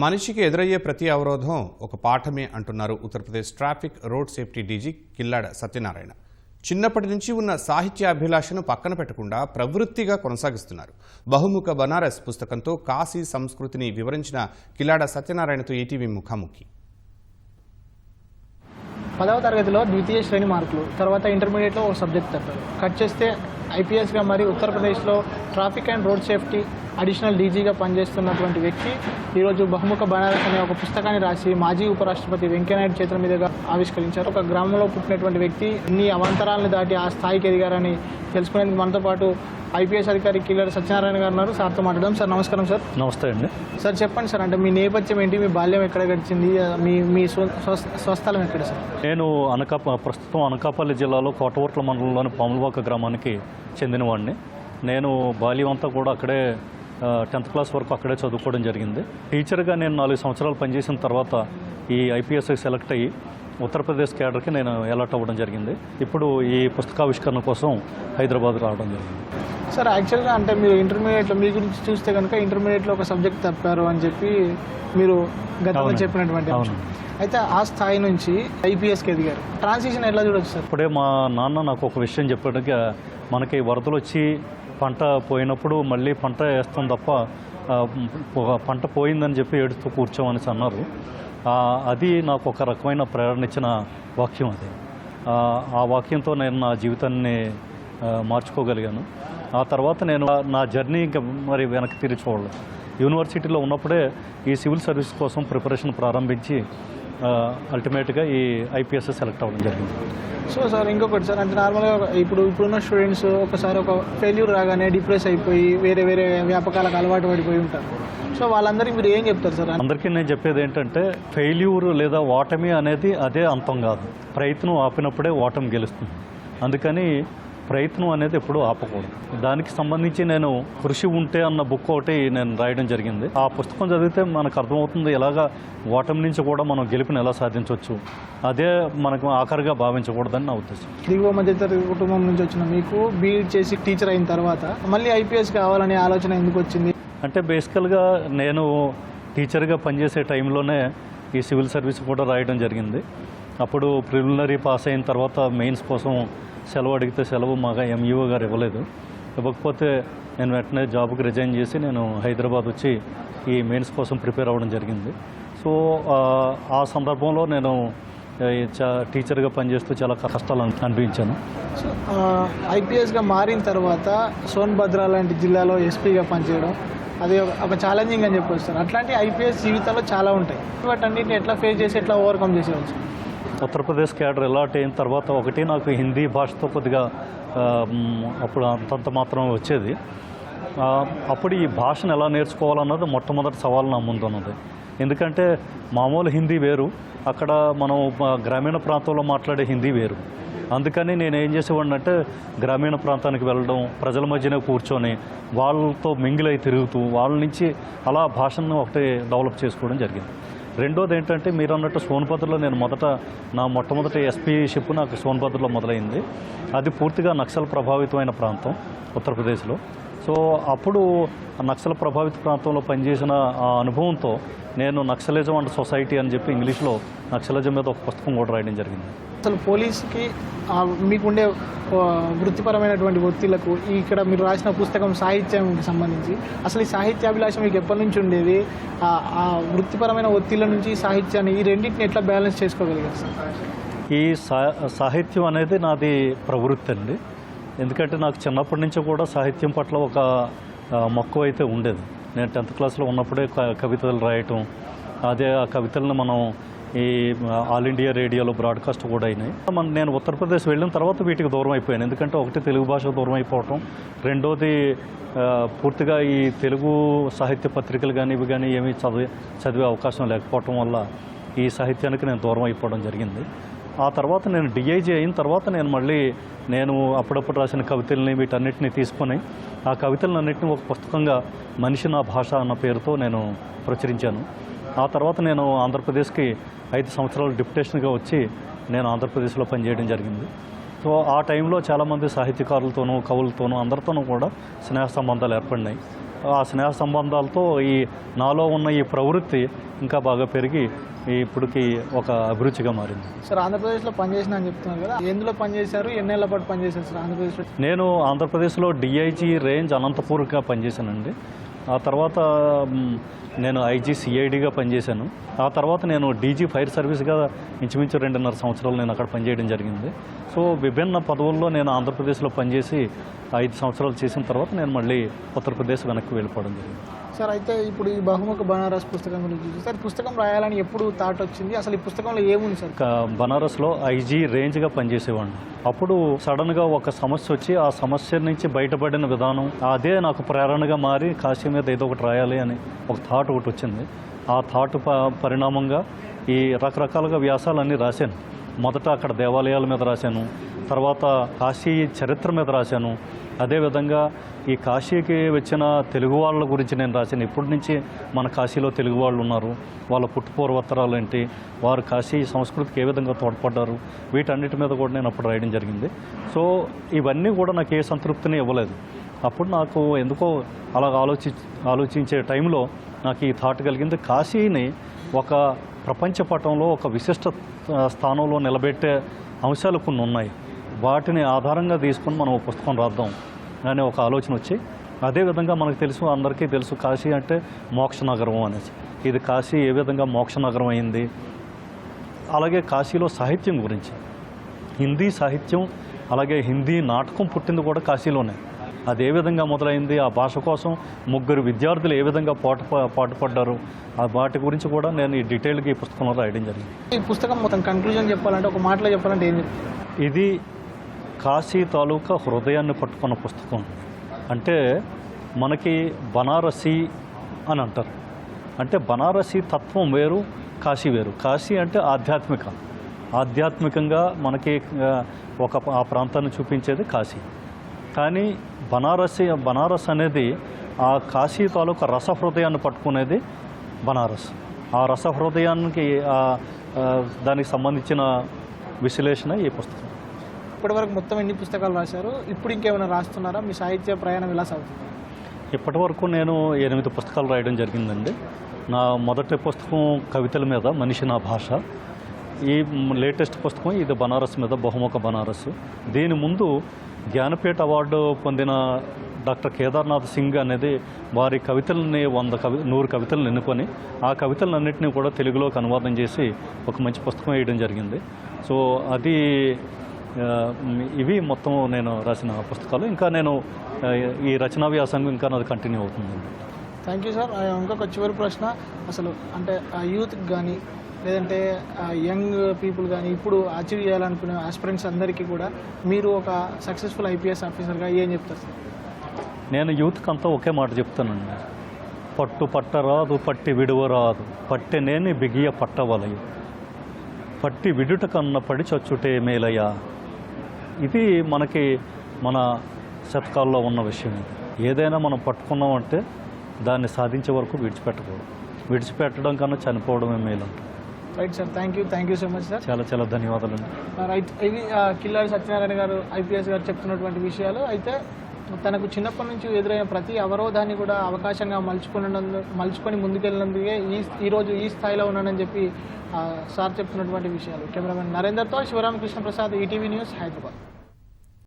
మనిషికి ఎదురయ్యే ప్రతి అవరోధం ఒక పాఠమే అంటున్నారు Uttar Pradesh traffic road safety DG Killada Satyanarayana. చిన్నప్పటి నుంచి ఉన్న సాహిత్యాభిలాషను పక్కన పెట్టకుండా ప్రవృత్తిగా కొనసాగిస్తున్నారు. బహుముఖ బనారస్ పుస్తకంతో కాశీ సంస్కృతిని వివరించిన కిల్లాడ సత్యనారాయణతో ఈటీవీ ముఖాముఖి. పదవ తరగతిలో ద్వితీయ శ్రేణి మార్కులు తర్వాత ఇంటర్మీడియట్లో ఒక సబ్జెక్ట్ తప్పారు. కట్ చేస్తే ఐపీఎస్గా మరి ఉత్తరప్రదేశ్లో traffic and road safety additional డీజీగా పనిచేస్తున్నటువంటి వ్యక్తి ఈరోజు బహుముఖ బనారస్ అనే ఒక పుస్తకాన్ని రాసి మాజీ ఉపరాష్ట్రపతి వెంకయ్యనాయుడు చేతుల మీదుగా ఆవిష్కరించారు. ఒక గ్రామంలో పుట్టినటువంటి వ్యక్తి ఇన్ని అవంతరాలను దాటి ఆ స్థాయికి ఎదిగారని తెలుసుకునేందుకు మనతో పాటు ఐపీఎస్ అధికారి కిల్లర్ సత్యనారాయణ గారు ఉన్నారు. సార్తో మాట్లాడడం సార్ నమస్కారం సార్. నమస్తే అండి. సార్ చెప్పండి సార్. అంటే మీ నేపథ్యం ఏంటి? మీ బాల్యం ఎక్కడ గడిచింది? మీ మీ స్వ- స్వ- స్వస్థలం ఎక్కడ సార్? నేను అనకాప ప్రస్తుతం అనకాపల్లి జిల్లాలో కోటవర్ట్ల మండలంలోని పాములవాక గ్రామానికి చెందినవాడిని. నేను బాల్యం అంతా కూడా అక్కడే టెన్త్ క్లాస్ వరకు అక్కడే చదువుకోవడం జరిగింది టీచర్గా నేను నాలుగు సంవత్సరాలు పనిచేసిన తర్వాత ఈ ఐపీఎస్కి సెలెక్ట్ అయ్యి ఉత్తరప్రదేశ్ క్యాడర్కి నేను అలర్ట్ అవ్వడం జరిగింది ఇప్పుడు ఈ పుస్తకావిష్కరణ కోసం హైదరాబాద్ రావడం జరిగింది సార్ యాక్చువల్గా అంటే మీరు ఇంటర్మీడియట్లో మీ గురించి చూస్తే కనుక ఇంటర్మీడియట్లో ఒక సబ్జెక్ట్ తప్పారు అని చెప్పి మీరు గతంలో. చెప్పినటువంటి. అయితే ఆ స్థాయి నుంచి ఐపీఎస్కి ఎదిగారు. ట్రాన్సిషన్ ఎట్లా చూడొచ్చు సార్ ఇప్పుడే మా నాన్న నాకు ఒక విషయం చెప్పాడుగా మనకి వరదలు వచ్చి పంట పోయినప్పుడు మళ్ళీ పంట వేస్తాం తప్ప పంట పోయిందని చెప్పి ఏడుస్తూ కూర్చోమని అన్నారు. అది నాకు ఒక రకమైన ప్రేరణ ఇచ్చిన వాక్యం అది. ఆ, వాక్యంతో నేను నా జీవితాన్ని మార్చుకోగలిగాను. ఆ తర్వాత నేను నా జర్నీ ఇంకా మరి వెనక్కి తిరిగి చూడలేదు. యూనివర్సిటీలో ఉన్నప్పుడే ఈ సివిల్ సర్వీస్ కోసం ప్రిపరేషన్ ప్రారంభించి అల్టిమేట్గా ఈ ఐపీఎస్ సెలెక్ట్ అవ్వడం జరిగింది. సో సార్ ఇంకొకటి సార్ అంటే నార్మల్గా ఇప్పుడు ఇప్పుడున్న స్టూడెంట్స్ ఒకసారి ఒక ఫెయిల్యూర్ రాగానే డిప్రెస్ అయిపోయి వేరే వేరే వ్యాపకాలకు అలవాటు పడిపోయి ఉంటారు. సో వాళ్ళందరికీ మీరు ఏం చెప్తారు సార్? అందరికీ నేను చెప్పేది ఏంటంటే ఫెయిల్యూర్ లేదా ఓటమి అనేది అదే అంతం కాదు. ప్రయత్నం ఆపినప్పుడే ఓటమి గెలుస్తుంది. అందుకని ప్రయత్నం అనేది ఎప్పుడూ ఆపకూడదు. దానికి సంబంధించి నేను కృషి ఉంటే అన్న బుక్ ఒకటి నేను రాయడం జరిగింది. ఆ పుస్తకం చదివితే మనకు అర్థమవుతుంది ఎలాగా ఓటమి నుంచి కూడా మనం గెలుపుని ఎలా సాధించవచ్చు అదే మనకు ఆఖరిగా భావించకూడదని నా ఉద్దేశం. దిగువ మధ్యతరగతి కుటుంబం నుంచి వచ్చిన మీకు బీఈడ్ చేసి టీచర్ అయిన తర్వాత మళ్ళీ ఐపీఎస్ కావాలనే ఆలోచన ఎందుకు వచ్చింది? అంటే బేసికల్గా నేను టీచర్గా పనిచేసే టైంలోనే ఈ సివిల్ సర్వీస్ కూడా రాయడం జరిగింది. అప్పుడు ప్రిలిమినరీ పాస్ అయిన తర్వాత మెయిన్స్ కోసం సెలవు అడిగితే సెలవు మాగా ఎంఈఓ గారు ఇవ్వలేదు. ఇవ్వకపోతే నేను వెంటనే జాబ్కి రిజైన్ చేసి నేను హైదరాబాద్ వచ్చి ఈ మెయిన్స్ కోసం ప్రిపేర్ అవ్వడం జరిగింది. సో ఆ, సందర్భంలో నేను టీచర్గా పనిచేస్తూ చాలా కష్టాలు అనిపించాను సో ఐపీఎస్గా మారిన తర్వాత సోన్భద్ర లాంటి జిల్లాలో ఎస్పీగా పనిచేయడం అది ఒక- ఛాలెంజింగ్ అని చెప్పొచ్చు అట్లాంటి ఐపీఎస్ జీవితాల్లో చాలా ఉంటాయి. వాటన్నిటిని ఎట్లా ఫేస్ చేసి ఎట్లా ఓవర్కమ్ చేసేవచ్చు ఉత్తరప్రదేశ్ క్యాడర్ ఎలాట్ అయిన తర్వాత ఒకటి నాకు హిందీ భాషతో కొద్దిగా అప్పుడు అంతంత మాత్రం వచ్చేది. అప్పుడు ఈ భాషను ఎలా నేర్చుకోవాలన్నది మొట్టమొదటి సవాల్ నా ముందు ఉన్నది ఎందుకంటే మామూలు హిందీ వేరు అక్కడ మనం గ్రామీణ ప్రాంతంలో మాట్లాడే హిందీ వేరు. అందుకని నేను ఏం చేసేవాడిని అంటే గ్రామీణ ప్రాంతానికి వెళ్ళడం ప్రజల మధ్యనే కూర్చొని వాళ్ళతో మింగిలై తిరుగుతూ వాళ్ళ నుంచి అలా భాషను ఒకటి డెవలప్ చేసుకోవడం జరిగింది. రెండోది ఏంటంటే మీరు అన్నట్టు సోన్భద్రలో నేను మొదట నా మొట్టమొదటి ఎస్పీ షిప్ నాకు సోన్భద్రలో మొదలైంది. అది పూర్తిగా నక్సల్ ప్రభావితమైన ప్రాంతం ఉత్తరప్రదేశ్లో. సో అప్పుడు ఆ నక్సల్ ప్రభావిత ప్రాంతంలో పనిచేసిన ఆ అనుభవంతో నేను నక్సలిజం అండ్ సొసైటీ అని చెప్పి ఇంగ్లీష్లో నక్సలిజం మీద ఒక పుస్తకం కూడా రాయడం జరిగింది. అసలు పోలీస్కి మీకుండే వృత్తిపరమైనటువంటి ఒత్తిళ్ళకు ఇక్కడ మీరు రాసిన పుస్తకం సాహిత్యానికి సంబంధించి అసలు ఈ సాహిత్యాభిలాష మీకు ఎప్పటి నుంచి ఉండేది? ఆ, వృత్తిపరమైన ఒత్తిళ్ళ నుంచి సాహిత్యాన్ని ఈ రెండింటిని ఎట్లా బ్యాలెన్స్ చేసుకోగలిగారు సార్? ఈ సా సాహిత్యం అనేది నాది ప్రవృత్తి అండి. ఎందుకంటే నాకు చిన్నప్పటి నుంచి కూడా సాహిత్యం పట్ల ఒక మక్కువ అయితే ఉండేది. నేను టెన్త్ క్లాస్లో ఉన్నప్పుడే కవితలు రాయటం అదే ఆ కవితలను మనం ఈ ఆల్ ఇండియా రేడియోలో బ్రాడ్కాస్ట్ కూడా అయినాయి. మన నేను ఉత్తరప్రదేశ్ వెళ్ళిన తర్వాత వీటికి దూరం అయిపోయాను. ఎందుకంటే ఒకటి తెలుగు భాష దూరం అయిపోవటం రెండోది పూర్తిగా ఈ తెలుగు సాహిత్య పత్రికలు కానీ ఇవి కానీ ఏమీ చదివే చదివే అవకాశం లేకపోవటం వల్ల ఈ సాహిత్యానికి నేను దూరం అయిపోవడం జరిగింది. ఆ తర్వాత నేను డిఐజీ అయిన తర్వాత నేను మళ్ళీ నేను అప్పుడప్పుడు రాసిన కవితల్ని వీటన్నిటిని తీసుకొని ఆ కవితలన్నింటినీ ఒక పుస్తకంగా మనిషి నా భాష అన్న పేరుతో నేను ప్రచురించాను. ఆ తర్వాత నేను ఆంధ్రప్రదేశ్కి ఐదు సంవత్సరాలు డిప్యుటేషన్గా వచ్చి నేను ఆంధ్రప్రదేశ్లో పనిచేయడం జరిగింది. సో ఆ టైంలో చాలామంది సాహిత్యకారులతోనూ కవులతోనూ అందరితోనూ కూడా స్నేహ సంబంధాలు ఏర్పడినాయి. ఆ స్నేహ సంబంధాలతో ఈ నాలో ఉన్న ఈ ప్రవృత్తి ఇంకా బాగా పెరిగి ఇప్పటికి ఒక అభిరుచిగా మారింది. సార్ ఆంధ్రప్రదేశ్లో పనిచేసిన అని చెప్తున్నారు కదా ఎందులో పనిచేశారు ఎన్నేళ్ళ పాటు పనిచేశారు సార్ ఆంధ్రప్రదేశ్లో? నేను ఆంధ్రప్రదేశ్లో డిఐజీ రేంజ్ అనంతపూర్గా పనిచేశానండి. ఆ తర్వాత నేను ఐజీ సిఐడిగా పనిచేశాను. ఆ తర్వాత నేను డీజీ ఫైర్ సర్వీస్గా ఇంచుమించు రెండున్నర సంవత్సరాలు నేను అక్కడ పనిచేయడం జరిగింది. సో విభిన్న పదవుల్లో నేను ఆంధ్రప్రదేశ్లో పనిచేసి ఐదు సంవత్సరాలు చేసిన తర్వాత నేను మళ్ళీ ఉత్తరప్రదేశ్ వెనక్కి వెళ్ళిపోవడం జరిగింది. సార్ అయితే ఇప్పుడు ఈ బహుముఖ బనారస్ పుస్తకం గురించి సార్ పుస్తకం రాయాలని ఎప్పుడు థాట్ వచ్చింది? అసలు ఈ పుస్తకంలో ఏముంది సార్? బనారస్లో ఐజీ రేంజ్గా పనిచేసేవాడిని. అప్పుడు సడన్గా ఒక సమస్య వచ్చి ఆ సమస్య నుంచి బయటపడిన విధానం అదే నాకు ప్రేరణగా మారి కాశీ మీద ఏదో ఒకటి రాయాలి అని ఒక థాట్ ఒకటి వచ్చింది. ఆ థాట్ ప పరిణామంగా ఈ రకరకాలుగా వ్యాసాలన్నీ రాశాను. మొదట అక్కడ దేవాలయాల మీద రాశాను. తర్వాత కాశీ చరిత్ర మీద రాశాను. అదేవిధంగా ఈ కాశీకి వచ్చిన తెలుగు వాళ్ళ గురించి నేను రాసిన ఇప్పటి నుంచి మన కాశీలో తెలుగు వాళ్ళు ఉన్నారు. వాళ్ళ పుట్టుపూర్వత్తరాలు ఏంటి? వారు కాశీ సంస్కృతికి ఏ విధంగా తోడ్పడ్డారు? వీటన్నిటి మీద కూడా నేను అప్పుడు రాయడం జరిగింది. సో ఇవన్నీ కూడా నాకు ఏ సంతృప్తిని ఇవ్వలేదు. అప్పుడు నాకు ఎందుకో అలా ఆలోచి ఆలోచించే టైంలో నాకు ఈ థాట్ కలిగింది. కాశీని ఒక ప్రపంచ పటంలో ఒక విశిష్ట స్థానంలో నిలబెట్టే అంశాలు కొన్ని ఉన్నాయి. వాటిని ఆధారంగా తీసుకొని మనం పుస్తకం రాద్దాం అనే ఒక ఆలోచన వచ్చి అదేవిధంగా మనకు తెలుసు అందరికీ తెలుసు కాశీ అంటే మోక్ష నగరం అనేసి. ఇది కాశీ ఏ విధంగా మోక్ష నగరం అయింది? అలాగే కాశీలో సాహిత్యం గురించి. హిందీ సాహిత్యం అలాగే హిందీ నాటకం పుట్టింది కూడా కాశీలోనే. అది ఏ విధంగా మొదలైంది? ఆ భాష కోసం ముగ్గురు విద్యార్థులు ఏ విధంగా పాటు పాటుపడ్డారు? ఆ వాటి గురించి కూడా నేను ఈ డీటెయిల్గా ఈ పుస్తకంలో రాయడం జరిగింది. ఈ పుస్తకం మొత్తం కన్క్లూజన్ చెప్పాలంటే ఒక మాటలో చెప్పాలంటే ఇది కాశీ తాలూకా హృదయాన్ని పట్టుకున్న పుస్తకం. అంటే మనకి బనారసి అని అంటారు. అంటే బనారసి తత్వం వేరు కాశీ వేరు. కాశీ అంటే ఆధ్యాత్మిక. ఆధ్యాత్మికంగా మనకి ఒక ఆ ప్రాంతాన్ని చూపించేది కాశీ. కానీ బనారసి బనారస్ అనేది ఆ కాశీ తాలూకా రసహృదయాన్ని పట్టుకునేది బనారస్. ఆ రసహృదయానికి దానికి సంబంధించిన విశ్లేషణ ఈ పుస్తకం. ఇప్పటివరకు మొత్తం ఎన్ని పుస్తకాలు రాశారు? ఇప్పుడు ఇంకేమైనా రాస్తున్నారా? మీ సాహిత్య ప్రయాణం ఎలా సాగుతుంది? ఇప్పటి వరకు నేను ఎనిమిది పుస్తకాలు రాయడం జరిగిందండి. నా మొదటి పుస్తకం కవితల మీద మనిషి నా భాష. ఈ లేటెస్ట్ పుస్తకం ఇది బనారస్ మీద బహుముఖ బనారస్. దీని ముందు జ్ఞానపీఠ అవార్డు పొందిన డాక్టర్ కేదార్నాథ్ సింగ్ అనేది వారి కవితల్ని వంద కవి నూరు కవితలను ఎన్నుకొని ఆ కవితలన్నింటినీ కూడా తెలుగులోకి అనువాదం చేసి ఒక మంచి పుస్తకం వేయడం జరిగింది. సో అది ఇవి మొత్తం నేను రాసిన పుస్తకాలు. ఇంకా నేను ఈ రచనా వ్యాసంగం ఇంకా నాది కంటిన్యూ అవుతుందండి థ్యాంక్ యూ సార్ ఇంకొక చివరి ప్రశ్న. అసలు అంటే ఆ యూత్కి కానీ లేదంటే యంగ్ పీపుల్ కానీ ఇప్పుడు అచీవ్ చేయాలనుకునే ఆస్పిరెంట్స్ అందరికీ కూడా మీరు ఒక సక్సెస్ఫుల్ ఐపీఎస్ ఆఫీసర్గా ఏం చెప్తారు సార్ నేను యూత్కి అంతా ఒకే మాట చెప్తానండి. పట్టు పట్టరాదు పట్టి విడువరాదు. పట్టెనేని బిగియ పట్టవలయు పట్టి విడుట కన్న పడి చచ్చుటే మేలయ్యా. ఇది మనకి మన శతకాల్లో ఉన్న విషయం. ఏదైనా మనం పట్టుకున్నామంటే దాన్ని సాధించే వరకు విడిచిపెట్టకూడదు. విడిచిపెట్టడం కన్నా చనిపోవడమే మేలు. Right sir thank you thank you so much sir చాలా చాలా ధన్యవాదాలండి. రైట్ ఇది ఆ, కిల్లాడి సత్యనారాయణ గారు ఐపీఎస్ గారు చెప్తున్నటువంటి విషయాలు. అయితే తనకు చిన్నప్పటి నుంచి ఎదురైన ప్రతి అవరోధాన్ని కూడా అవకాశంగా మలుచుకున్నందు మలుచుకొని ముందుకెళ్ళినందుకే ఈ ఈరోజు ఈ స్థాయిలో ఉన్నానని చెప్పి సార్ చెప్తున్నటువంటి విషయాలు. కెమెరామెన్ నరేందర్తో శివరామకృష్ణ ప్రసాద్ ఈటీవీ న్యూస్ హైదరాబాద్.